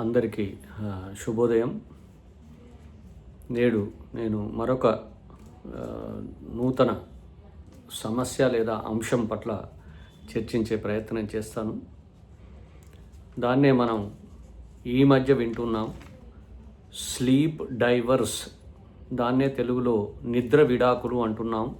అందరికీ శుభోదయం. నేడు నేను మరొక నూతన సమస్య లేదా అంశం పట్ల చర్చించే ప్రయత్నం చేస్తాను. దాన్నే మనం ఈ మధ్య వింటున్నాం. Sleep divorce. దాన్నే తెలుగులో నిద్ర విడాకులు అంటున్నాం.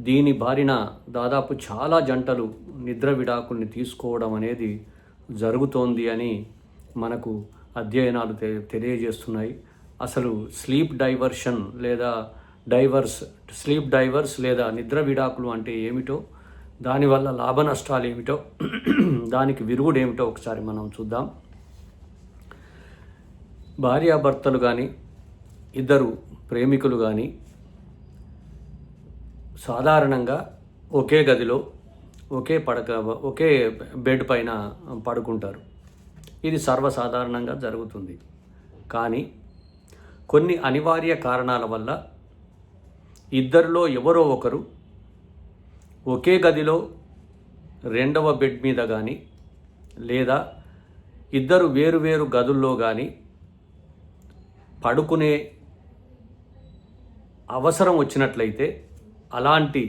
దీని బారిన దాదాపు చాలా జంటలు నిద్ర విడాకుల్ని తీసుకోవడం అనేది జరుగుతోంది అని మనకు అధ్యయనాలు తె తెలియజేస్తున్నాయి. అసలు స్లీప్ డైవర్షన్ లేదా డైవర్స్ స్లీప్ డైవర్స్ లేదా నిద్ర విడాకులు అంటే ఏమిటో దానివల్ల లాభ నష్టాలు ఏమిటో దానికి విరుగుడు ఏమిటో ఒకసారి మనం చూద్దాం. భార్యాభర్తలు కానీ ఇద్దరు ప్రేమికులు కానీ సాధారణంగా ఒకే గదిలో ఒకే పడక ఒకే బెడ్ పైన పడుకుంటారు. ఇది సర్వసాధారణంగా జరుగుతుంది. కానీ కొన్ని అనివార్య కారణాల వల్ల ఇద్దరిలో ఎవరో ఒకరు ఒకే గదిలో రెండవ బెడ్ మీద కానీ లేదా ఇద్దరు వేరువేరు గదుల్లో కానీ పడుకునే అవసరం వచ్చినట్లయితే అలాంటి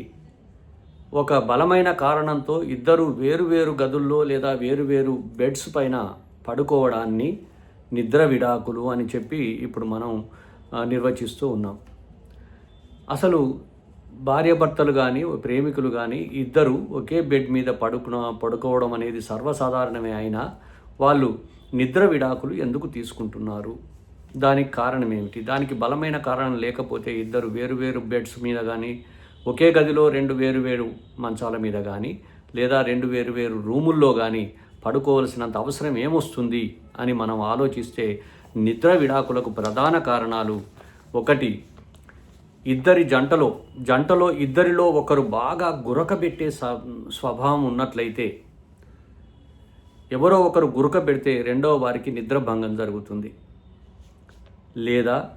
ఒక బలమైన కారణంతో ఇద్దరు వేరువేరు గదుల్లో లేదా వేరువేరు బెడ్స్ పైన పడుకోవడాన్ని నిద్ర విడాకులు అని చెప్పి ఇప్పుడు మనం నిర్వచిస్తూ ఉన్నాం. అసలు భార్యాభర్తలు కానీ ప్రేమికులు కానీ ఇద్దరు ఒకే బెడ్ మీద పడుకున పడుకోవడం అనేది సర్వసాధారణమే అయినా వాళ్ళు నిద్ర విడాకులు ఎందుకు తీసుకుంటున్నారు? దానికి కారణం ఏమిటి? దానికి బలమైన కారణం లేకపోతే ఇద్దరు వేరు వేరు బెడ్స్ మీద కానీ ఒకే గదిలో రెండు వేరు వేరు మంచాల మీద కానీ లేదా రెండు వేరు వేరు రూముల్లో కానీ పడుకోవలసినంత అవసరం ఏమొస్తుంది అని మనం ఆలోచిస్తే నిద్ర విడాకులకు ప్రధాన కారణాలు ఒకటి ఇద్దరి జంటలో జంటలో ఇద్దరిలో ఒకరు బాగా గురకబెట్టే స్వభావం ఉన్నట్లయితే ఎవరో ఒకరు గురక పెడితే రెండవ వారికి నిద్ర భంగం జరుగుతుంది. లేదా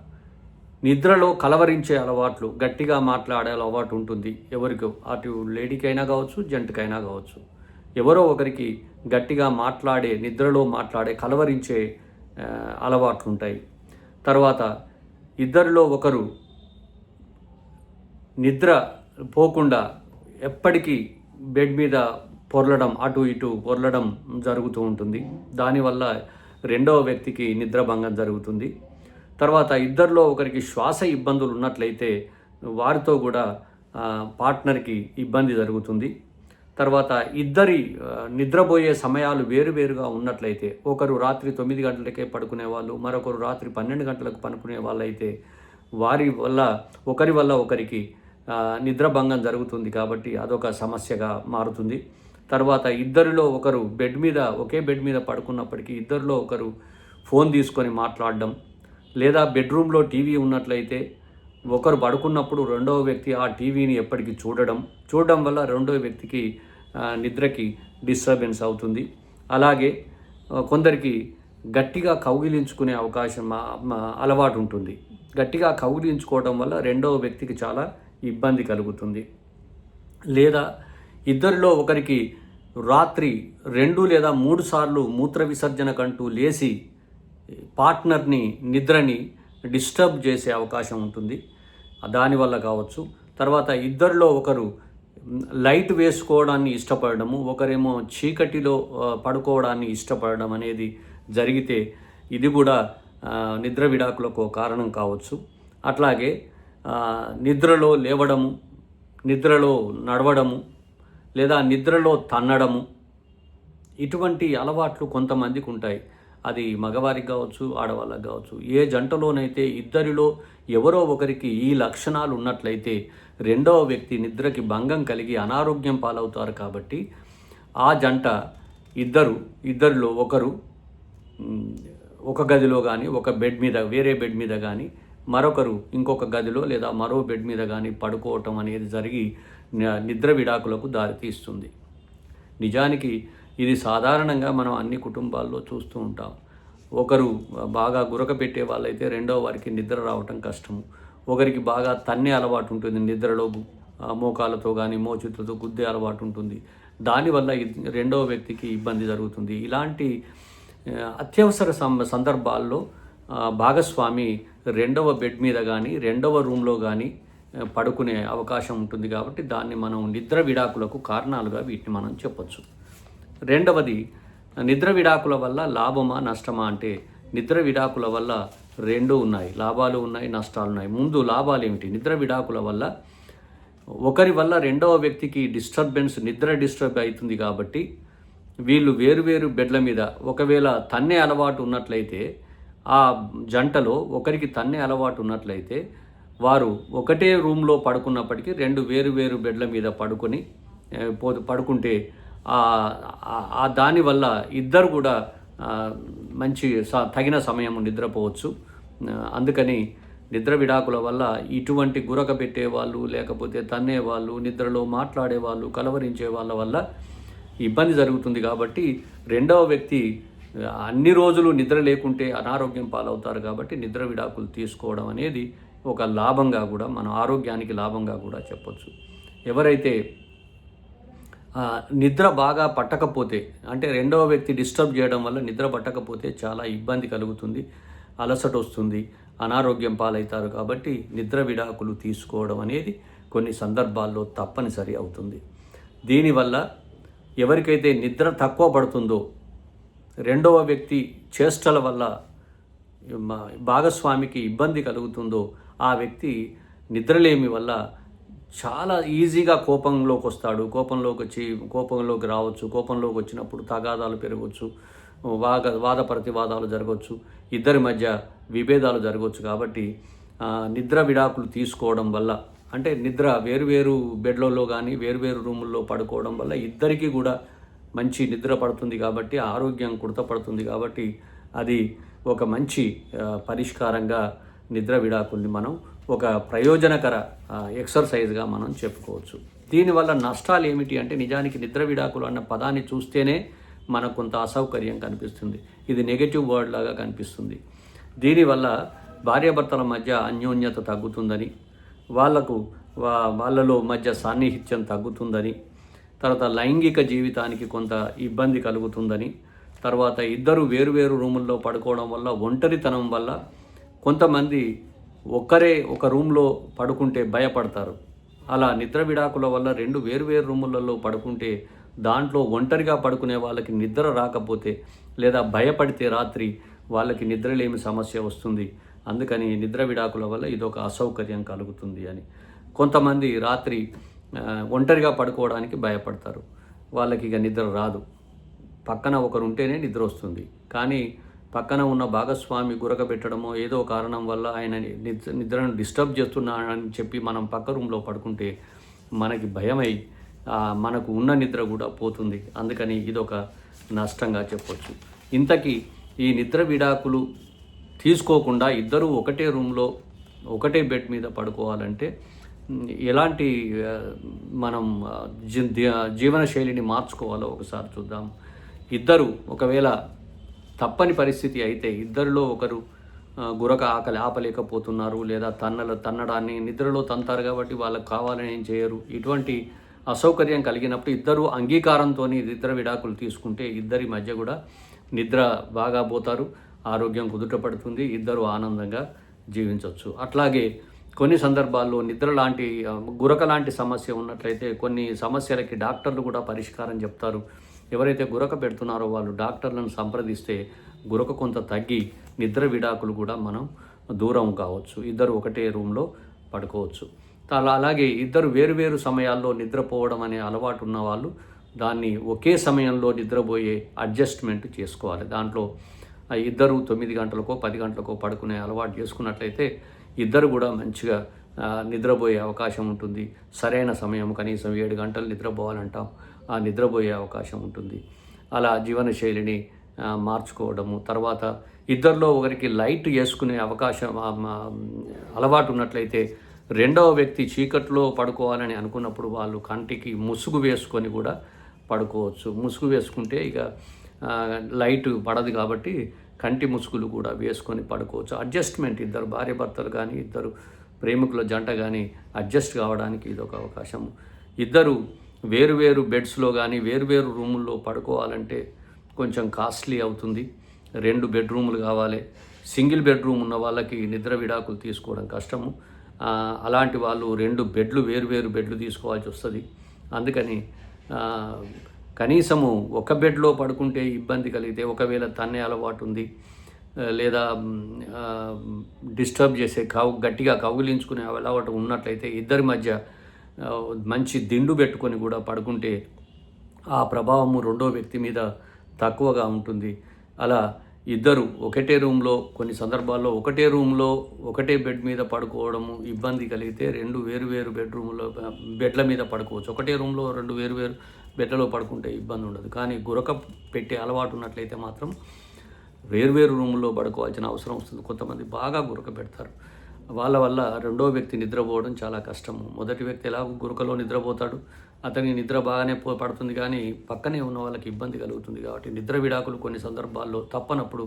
నిద్రలో కలవరించే అలవాట్లు గట్టిగా మాట్లాడే అలవాటు ఉంటుంది. ఎవరికి? అటు లేడీకైనా కావచ్చు జంటకైనా కావచ్చు. ఎవరో ఒకరికి గట్టిగా మాట్లాడే నిద్రలో మాట్లాడే కలవరించే అలవాట్లు ఉంటాయి తర్వాత ఇద్దరిలో ఒకరు నిద్ర పోకుండా ఎప్పటికీ బెడ్ మీద పొర్లడం అటు ఇటు పొర్లడం జరుగుతూ ఉంటుంది. దానివల్ల రెండవ వ్యక్తికి నిద్రభంగం జరుగుతుంది. తర్వాత ఇద్దరిలో ఒకరికి శ్వాస ఇబ్బందులు ఉన్నట్లయితే వారితో కూడా పార్ట్నర్కి ఇబ్బంది జరుగుతుంది. తర్వాత ఇద్దరి నిద్రపోయే సమయాలు వేరువేరుగా ఉన్నట్లయితే ఒకరు రాత్రి తొమ్మిది గంటలకే పడుకునే వాళ్ళు మరొకరు రాత్రి పన్నెండు గంటలకు పడుకునే వాళ్ళైతే వారి వల్ల ఒకరి వల్ల ఒకరికి నిద్రభంగం జరుగుతుంది కాబట్టి అదొక సమస్యగా మారుతుంది. తర్వాత ఇద్దరిలో ఒకరు బెడ్ మీద ఒకే బెడ్ మీద పడుకున్నప్పటికీ ఇద్దరిలో ఒకరు ఫోన్ తీసుకొని మాట్లాడడం లేదా బెడ్రూమ్లో టీవీ ఉన్నట్లయితే ఒకరు పడుకున్నప్పుడు రెండవ వ్యక్తి ఆ టీవీని ఎప్పటికీ చూడడం చూడడం వల్ల రెండవ వ్యక్తికి నిద్రకి డిస్టర్బెన్స్ అవుతుంది. అలాగే కొందరికి గట్టిగా కౌగిలించుకునే అవకాశం మా అలవాటు ఉంటుంది. గట్టిగా కౌగిలించుకోవడం వల్ల రెండవ వ్యక్తికి చాలా ఇబ్బంది కలుగుతుంది. లేదా ఇద్దరిలో ఒకరికి రాత్రి రెండు లేదా మూడు సార్లు మూత్ర విసర్జనకంటూ లేచి పార్ట్నర్ని నిద్రని డిస్టర్బ్ చేసే అవకాశం ఉంటుంది. దానివల్ల కావచ్చు. తర్వాత ఇద్దరిలో ఒకరు లైట్ వేసుకోవడాన్ని ఇష్టపడము ఒకరేమో చీకటిలో పడుకోవడాన్ని ఇష్టపడడం అనేది జరిగితే ఇది కూడా నిద్ర విడాకులకు కారణం కావచ్చు. అట్లాగే నిద్రలో లేవడము నిద్రలో నడవడము లేదా నిద్రలో తన్నడము ఇటువంటి అలవాట్లు కొంతమందికి ఉంటాయి. అది మగవారికి కావచ్చు ఆడవాళ్ళకి కావచ్చు ఏ జంటలోనైతే ఇద్దరిలో ఎవరో ఒకరికి ఈ లక్షణాలు ఉన్నట్లయితే రెండవ వ్యక్తి నిద్రకి భంగం కలిగి అనారోగ్యం పాలవుతారు కాబట్టి ఆ జంట ఇద్దరు ఇద్దరిలో ఒకరు ఒక గదిలో కానీ ఒక బెడ్ మీద వేరే బెడ్ మీద కానీ మరొకరు ఇంకొక గదిలో లేదా మరో బెడ్ మీద కానీ పడుకోవటం అనేది జరిగి నిద్ర విడాకులకు దారితీస్తుంది. నిజానికి ఇది సాధారణంగా మనం అన్ని కుటుంబాల్లో చూస్తూ ఉంటాం. ఒకరు బాగా గురక పెట్టే వాళ్ళైతే రెండో వారికి నిద్ర రావటం కష్టము. ఒకరికి బాగా తన్నే అలవాటు ఉంటుంది నిద్రలో మోకాలతో కానీ మోచేతులతో గుద్దే అలవాటు ఉంటుంది. దానివల్ల రెండవ వ్యక్తికి ఇబ్బంది జరుగుతుంది. ఇలాంటి అత్యవసర సం- సందర్భాల్లో భాగస్వామి రెండవ బెడ్ మీద కానీ రెండవ రూమ్లో కానీ పడుకునే అవకాశం ఉంటుంది కాబట్టి దాన్ని మనం నిద్ర విడాకులకు కారణాలుగా వీటిని మనం చెప్పొచ్చు. రెండవది నిద్ర విడాకుల వల్ల లాభమా నష్టమా అంటే నిద్ర విడాకుల వల్ల రెండు ఉన్నాయి. లాభాలు ఉన్నాయి నష్టాలు ఉన్నాయి. ముందు లాభాలు ఏమిటి? నిద్ర విడాకుల వల్ల ఒకరి వల్ల రెండవ వ్యక్తికి డిస్టర్బెన్స్ నిద్ర డిస్టర్బ్ అవుతుంది కాబట్టి వీళ్ళు వేరువేరు బెడ్ల మీద ఒకవేళ తన్నే అలవాటు ఉన్నట్లయితే ఆ జంటలో ఒకరికి తన్నే అలవాటు ఉన్నట్లయితే వారు ఒకటే రూమ్లో పడుకున్నప్పటికీ రెండు వేరు వేరు బెడ్ల మీద పడుకొని పో పడుకుంటే ఆ- దానివల్ల ఇద్దరు కూడా మంచి స- తగిన సమయం నిద్రపోవచ్చు. అందుకని నిద్ర విడాకుల వల్ల ఇటువంటి గురక పెట్టేవాళ్ళు లేకపోతే తన్నేవాళ్ళు నిద్రలో మాట్లాడేవాళ్ళు కలవరించే వాళ్ళ వల్ల ఇబ్బంది జరుగుతుంది కాబట్టి రెండవ వ్యక్తి అన్ని రోజులు నిద్ర లేకుంటే అనారోగ్యం పాలవుతారు కాబట్టి నిద్ర విడాకులు తీసుకోవడం అనేది ఒక లాభంగా కూడా మన ఆరోగ్యానికి లాభంగా కూడా చెప్పొచ్చు. ఎవరైతే నిద్ర బాగా పట్టకపోతే అంటే రెండవ వ్యక్తి డిస్టర్బ్ చేయడం వల్ల నిద్ర పట్టకపోతే చాలా ఇబ్బంది కలుగుతుంది అలసట వస్తుంది అనారోగ్యం పాలవుతారు కాబట్టి నిద్ర విడాకులు తీసుకోవడం అనేది కొన్ని సందర్భాల్లో తప్పనిసరి అవుతుంది. దీనివల్ల ఎవరికైతే నిద్ర తక్కువ పడుతుందో రెండవ వ్యక్తి చేష్టల వల్ల భాగస్వామికి ఇబ్బంది కలుగుతుందో ఆ వ్యక్తి నిద్రలేమి వల్ల చాలా ఈజీగా కోపంలోకి వస్తాడు. కోపంలోకి వచ్చి కోపంలోకి రావచ్చు. కోపంలోకి వచ్చినప్పుడు తగాదాలు పెరగవచ్చు వాద వాద ప్రతివాదాలు జరగవచ్చు ఇద్దరి మధ్య విభేదాలు జరగవచ్చు కాబట్టి నిద్ర విడాకులు తీసుకోవడం వల్ల అంటే నిద్ర వేరువేరు బెడ్లలో కానీ వేరువేరు రూముల్లో పడుకోవడం వల్ల ఇద్దరికీ కూడా మంచి నిద్ర పడుతుంది కాబట్టి ఆరోగ్యం కుడతపడుతుంది కాబట్టి అది ఒక మంచి పరిష్కారంగా నిద్ర విడాకుల్ని మనం ఒక ప్రయోజనకర ఎక్సర్సైజ్గా మనం చెప్పుకోవచ్చు. దీనివల్ల నష్టాలు ఏమిటి అంటే నిజానికి నిద్ర విడాకులు అన్న పదాన్ని చూస్తేనే మనకు కొంత అసౌకర్యం కనిపిస్తుంది. ఇది నెగటివ్ వర్డ్ లాగా కనిపిస్తుంది. దీనివల్ల భార్యాభర్తల మధ్య అన్యోన్యత తగ్గుతుందని వాళ్ళకు వా వాళ్ళలో మధ్య సాన్నిహిత్యం తగ్గుతుందని తర్వాత లైంగిక జీవితానికి కొంత ఇబ్బంది కలుగుతుందని తర్వాత ఇద్దరు వేరువేరు రూముల్లో పడుకోవడం వల్ల ఒంటరితనం వల్ల కొంతమంది ఒక్కరే ఒక రూమ్లో పడుకుంటే భయపడతారు. అలా నిద్ర విడాకుల వల్ల రెండు వేరువేరు రూములలో పడుకుంటే దాంట్లో ఒంటరిగా పడుకునే వాళ్ళకి నిద్ర రాకపోతే లేదా భయపడితే రాత్రి వాళ్ళకి నిద్రలేమి సమస్య వస్తుంది. అందుకని నిద్ర విడాకుల వల్ల ఇదొక అసౌకర్యం కలుగుతుంది అని. కొంతమంది రాత్రి ఒంటరిగా పడుకోవడానికి భయపడతారు. వాళ్ళకి ఇక నిద్ర రాదు. పక్కన ఒకరు ఉంటేనే నిద్ర వస్తుంది. కానీ పక్కన ఉన్న భాగస్వామి గురకబెట్టడమో ఏదో కారణం వల్ల ఆయన నిద్ర నిద్రను డిస్టర్బ్ చేస్తున్నాడని చెప్పి మనం పక్క రూమ్లో పడుకుంటే మనకి భయమై మనకు ఉన్న నిద్ర కూడా పోతుంది. అందుకని ఇదొక నష్టంగా చెప్పొచ్చు. ఇంతకీ ఈ నిద్ర విడాకులు తీసుకోకుండా ఇద్దరూ ఒకటే రూమ్లో ఒకటే బెడ్ మీద పడుకోవాలంటే ఎలాంటి మనం జీవనశైలిని జీవన శైలిని మార్చుకోవాలో ఒకసారి చూద్దాం. ఇద్దరు ఒకవేళ తప్పని పరిస్థితి అయితే ఇద్దరిలో ఒకరు గురక ఆకలి ఆపలేకపోతున్నారు లేదా తన్నల తన్నడాన్ని నిద్రలో తంతారు కాబట్టి వాళ్ళకి కావాలని ఏం చేయరు. ఇటువంటి అసౌకర్యం కలిగినప్పుడు ఇద్దరు అంగీకారంతో నిద్ర విడాకులు తీసుకుంటే ఇద్దరి మధ్య కూడా నిద్ర బాగా పోతారు ఆరోగ్యం కుదుట పడుతుంది ఇద్దరు ఆనందంగా జీవించవచ్చు అట్లాగే కొన్ని సందర్భాల్లో నిద్ర లాంటి గురక లాంటి సమస్య ఉన్నట్లయితే కొన్ని సమస్యలకి డాక్టర్లు కూడా పరిష్కారం చెప్తారు. ఎవరైతే గురక పెడుతున్నారో వాళ్ళు డాక్టర్లను సంప్రదిస్తే గురక కొంత తగ్గి నిద్ర విడాకులు కూడా మనం దూరం కావచ్చు. ఇద్దరు ఒకటే రూమ్లో పడుకోవచ్చు. అలా అలాగే ఇద్దరు వేరువేరు సమయాల్లో నిద్రపోవడం అనే అలవాటు ఉన్న వాళ్ళు దాన్ని ఒకే సమయంలో నిద్రపోయే అడ్జస్ట్మెంట్ చేసుకోవాలి. దాంట్లో ఇద్దరు తొమ్మిది గంటలకో పది గంటలకో పడుకునే అలవాటు చేసుకున్నట్లయితే ఇద్దరు కూడా మంచిగా నిద్రపోయే అవకాశం ఉంటుంది. సరైన సమయం కనీసం ఏడు గంటలు నిద్రపోవాలంటాం. నిద్రపోయే అవకాశం ఉంటుంది. అలా జీవన శైలిని మార్చుకోవడము తర్వాత ఇద్దరిలో ఒకరికి లైట్ వేసుకునే అవకాశం అలవాటు ఉన్నట్లయితే రెండవ వ్యక్తి చీకట్లో పడుకోవాలని అనుకున్నప్పుడు వాళ్ళు కంటికి ముసుగు వేసుకొని కూడా పడుకోవచ్చు. ముసుగు వేసుకుంటే ఇక లైట్ పడదు కాబట్టి కంటి ముసుగులు కూడా వేసుకొని పడుకోవచ్చు. అడ్జస్ట్మెంట్ ఇద్దరు భార్య భర్తలు కానీ ఇద్దరు ప్రేమికుల జంట కానీ అడ్జస్ట్ కావడానికి ఇది ఒక అవకాశం ఇద్దరు వేరువేరు బెడ్స్లో కానీ వేరువేరు రూముల్లో పడుకోవాలంటే కొంచెం కాస్ట్లీ అవుతుంది. రెండు బెడ్రూములు కావాలి. సింగిల్ బెడ్రూమ్ ఉన్న వాళ్ళకి నిద్ర విడాకులు తీసుకోవడం కష్టము. అలాంటి వాళ్ళు రెండు బెడ్లు వేరు వేరు బెడ్లు తీసుకోవాల్సి వస్తుంది. అందుకని కనీసము ఒక బెడ్లో పడుకుంటే ఇబ్బంది కలిగితే ఒకవేళ తన్నే అలవాటు ఉంది లేదా డిస్టర్బ్ చేసే కవు గట్టిగా కౌగిలించుకునే అలవాటు ఉన్నట్లయితే ఇద్దరి మధ్య మంచి దిండు పెట్టుకొని కూడా పడుకుంటే ఆ ప్రభావము రెండో వ్యక్తి మీద తక్కువగా ఉంటుంది. అలా ఇద్దరు ఒకటే రూమ్లో కొన్ని సందర్భాల్లో ఒకటే రూమ్లో ఒకటే బెడ్ మీద పడుకోవడము ఇబ్బంది కలిగితే రెండు వేరు వేరు బెడ్రూమ్లో బెడ్ల మీద పడుకోవచ్చు. ఒకటే రూమ్లో రెండు వేరు వేరు బెడ్లలో పడుకుంటే ఇబ్బంది ఉండదు. కానీ గురక పెట్టే అలవాటు ఉన్నట్లయితే మాత్రం వేర్వేరు రూముల్లో పడుకోవాల్సిన అవసరం వస్తుంది. కొంతమంది బాగా గురక పెడతారు. వాళ్ళ వల్ల రెండో వ్యక్తి నిద్రపోవడం చాలా కష్టము. మొదటి వ్యక్తి ఎలాగో గురకలో నిద్రపోతాడు. అతని నిద్ర బాగానే పడుతుంది కానీ పక్కనే ఉన్న వాళ్ళకి ఇబ్బంది కలుగుతుంది కాబట్టి నిద్ర విడాకులు కొన్ని సందర్భాల్లో తప్పనప్పుడు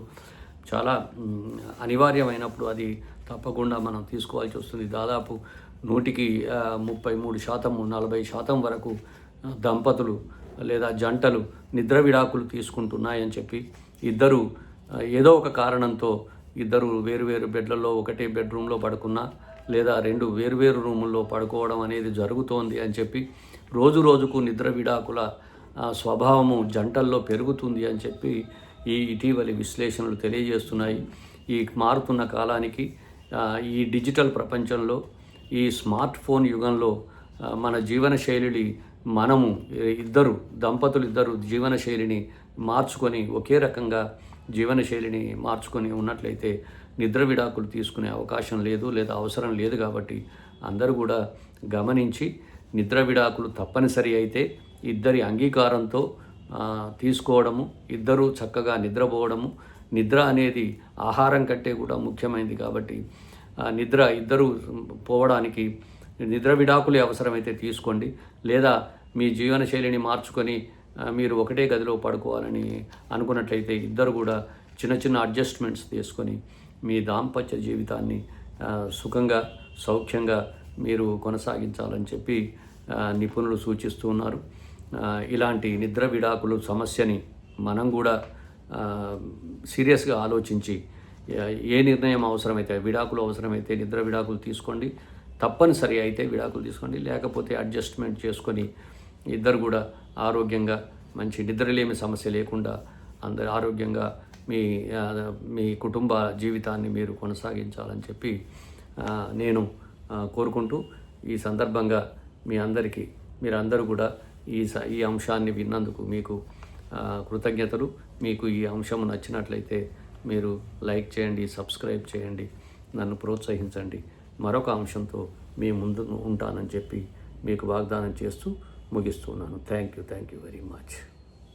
చాలా అనివార్యమైనప్పుడు అది తప్పకుండా మనం తీసుకోవాల్సి వస్తుంది. దాదాపు నూటికి ముప్పై మూడు శాతం నలభై శాతం వరకు దంపతులు లేదా జంటలు నిద్ర విడాకులు తీసుకుంటున్నాయని చెప్పి ఇద్దరు ఏదో ఒక కారణంతో ఇద్దరు వేరువేరు బెడ్లలో ఒకటే బెడ్రూమ్లో పడుకున్నా లేదా రెండు వేరువేరు రూముల్లో పడుకోవడం అనేది జరుగుతోంది అని చెప్పి రోజు రోజుకు నిద్ర విడాకుల స్వభావము జంటల్లో పెరుగుతుంది అని చెప్పి ఈ ఇటీవలి విశ్లేషణలు తెలియజేస్తున్నాయి. ఈ మారుతున్న కాలానికి ఈ డిజిటల్ ప్రపంచంలో ఈ స్మార్ట్ ఫోన్ యుగంలో మన జీవన శైలిని మనము ఇద్దరు దంపతులు ఇద్దరు జీవన శైలిని మార్చుకొని ఒకే రకంగా జీవన శైలిని మార్చుకొని ఉన్నట్లయితే నిద్ర విడాకులు తీసుకునే అవకాశం లేదు లేదా అవసరం లేదు కాబట్టి అందరూ కూడా గమనించి నిద్ర విడాకులు తప్పనిసరి అయితే ఇద్దరి అంగీకారంతో తీసుకోవడము ఇద్దరూ చక్కగా నిద్రపోవడము నిద్ర అనేది ఆహారం కంటే కూడా ముఖ్యమైనది కాబట్టి ఆ, నిద్ర ఇద్దరు పోవడానికి నిద్ర విడాకులే అవసరమైతే తీసుకోండి లేదా మీ జీవన శైలిని మార్చుకొని మీరు ఒకటే గదిలో పడుకోవాలని అనుకున్నట్లయితే ఇద్దరు కూడా చిన్న చిన్న అడ్జస్ట్మెంట్స్ తీసుకొని మీ దాంపత్య జీవితాన్ని సుఖంగా సౌఖ్యంగా మీరు కొనసాగించాలని చెప్పి నిపుణులు సూచిస్తూ ఉన్నారు. ఇలాంటి నిద్ర విడాకులు సమస్యని మనం కూడా సీరియస్గా ఆలోచించి ఏ నిర్ణయం అవసరమైతే విడాకులు అవసరమైతే నిద్ర విడాకులు తీసుకోండి. తప్పనిసరి అయితే విడాకులు తీసుకోండి. లేకపోతే అడ్జస్ట్మెంట్ చేసుకొని ఇద్దరు కూడా ఆరోగ్యంగా మంచి నిద్రలేమి సమస్య లేకుండా అందరు ఆరోగ్యంగా మీ మీ కుటుంబ జీవితాన్ని మీరు కొనసాగించాలని చెప్పి నేను కోరుకుంటూ ఈ సందర్భంగా మీ అందరికీ మీరందరూ కూడా ఈ స ఈ అంశాన్ని విన్నందుకు మీకు కృతజ్ఞతలు. మీకు ఈ అంశం నచ్చినట్లయితే మీరు లైక్ చేయండి సబ్స్క్రైబ్ చేయండి నన్ను ప్రోత్సహించండి. మరొక అంశంతో మీ ముందు ఉంటానని చెప్పి మీకు వాగ్దానం చేస్తూ ముగిస్తున్నాను. Thank you thank you very much